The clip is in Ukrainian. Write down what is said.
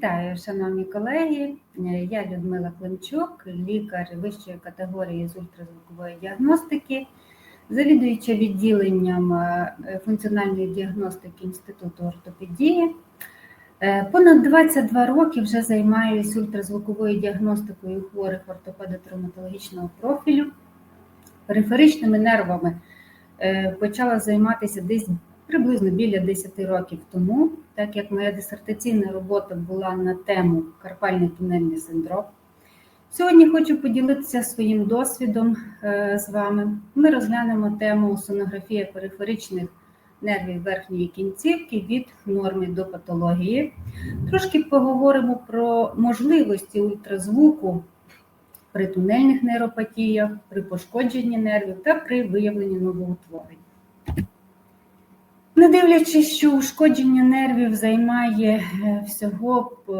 Вітаю, шановні колеги. Е, Я Людмила Климчук, лікар вищої категорії з ультразвукової діагностики, завідуюча відділенням е, функціональної діагностики Інституту ортопедії. Е, Понад 22 роки вже займаюся ультразвуковою діагностикою хворих ортопедо-травматологічного профілю, периферичними нервами. Почала займатися десь приблизно біля 10 років тому, так як моя дисертаційна робота була на тему карпальний тунельний синдром. Сьогодні хочу поділитися своїм досвідом е, з вами. Ми розглянемо тему сонографія периферичних нервів верхньої кінцівки від норми до патології. Трошки поговоримо про можливості ультразвуку при тунельних нейропатіях, при пошкодженні нервів та при виявленні новоутворень. Не дивлячись, що ушкодження нервів займає е, всього